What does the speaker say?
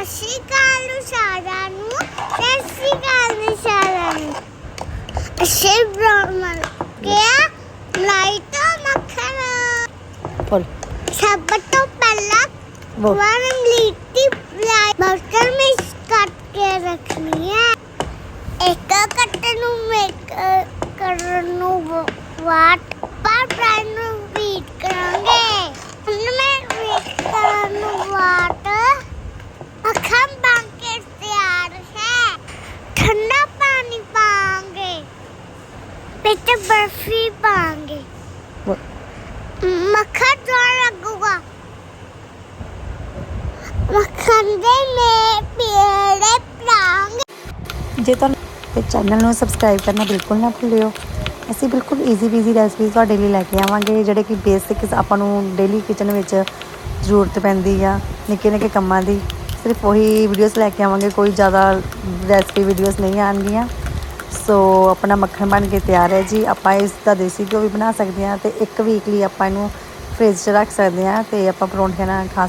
ਸਤਿ ਸ਼੍ਰੀ ਅਕਾਲ ਸਾਰਿਆਂ ਨੂੰ ਸਤਿ ਸ਼੍ਰੀ ਅਕਾਲ ਸਾਰਿਆਂ ਨੂੰ ਅਸੀਂ ਬ੍ਰਾਹਮਣ ਕਿਆ ਲਾਈਟ ਮੱਖਣ ਬੋਲ ਸਭ ਤੋਂ ਪਹਿਲਾਂ ਵਨ ਲੀਟੀ ਲਾਈਟ ਬਰਤਨ ਵਿੱਚ ਕੱਟ ਕੇ ਰੱਖਣੀ ਹੈ ਇੱਕ ਕੱਟਣ ਨੂੰ ਮੇਕ ਕਰਨ ਨੂੰ ਵਾਟ ਪਰ ਪ੍ਰਾਈਮ ਨੂੰ ਬੀਟ ਕਰਾਂਗੇ ਹੁਣ ਮੈਂ ਵੇਟ ਕਰਨ ਨੂੰ ਵਾਟ ਅੱਖਾਂ ਬੰਦ ਕੇ ਤਿਆਰ ਹੈ ਠੰਡਾ ਪਾਣੀ ਪਾਵਾਂਗੇ ਵਿੱਚ ਬਰਫੀ ਪਾਵਾਂਗੇ। ਮੱਖਣ ਜੋ ਲੱਗੂਗਾ ਮੱਖਣ ਦੇ ਮੇ ਪੇੜੇ ਪਾਵਾਂਗੇ ਜੇ ਤੁਹਾਨੂੰ ਤੇ ਚੈਨਲ ਨੂੰ ਸਬਸਕ੍ਰਾਈਬ ਕਰਨਾ ਬਿਲਕੁਲ ਨਾ ਭੁੱਲਿਓ। ਅਸੀਂ ਬਿਲਕੁਲ ਈਜ਼ੀ ਬੀਜ਼ੀ ਰੈਸਪੀਜ਼ ਤੁਹਾਡੇ ਲਈ ਲੈ ਕੇ ਆਵਾਂਗੇ ਜਿਹੜੇ ਕਿ ਬੇਸਿਕ ਆਪਾਂ ਨੂੰ ਡੇਲੀ ਕਿਚਨ ਵਿੱਚ ਜ਼ਰੂਰਤ ਪੈਂਦੀ ਆ ਨਿੱਕੇ ਨਿੱਕੇ ਕੰਮਾਂ ਦੀ। ਸਿਰਫ ਉਹੀ ਵੀਡੀਓਜ਼ ਲੈ ਕੇ ਆਵਾਂਗੇ ਕੋਈ ਜ਼ਿਆਦਾ ਰੈਸਪੀ ਵੀਡੀਓਜ਼ ਨਹੀਂ ਆਉਣਗੀਆਂ। ਸੋ ਆਪਣਾ ਮੱਖਣ ਬਣ ਕੇ ਤਿਆਰ ਹੈ ਜੀ। ਆਪਾਂ ਇਸ ਦਾ ਦੇਸੀ ਘਿਓ ਵੀ ਬਣਾ ਸਕਦੇ ਹਾਂ ਤੇ ਇੱਕ ਵੀਕ ਲਈ ਆਪਾਂ ਇਹਨੂੰ ਫ੍ਰਿਜ 'ਚ ਰੱਖ ਸਕਦੇ ਹਾਂ ਤੇ ਆਪਾਂ ਪਰੌਂਠਿਆਂ ਨਾਲ ਖਾ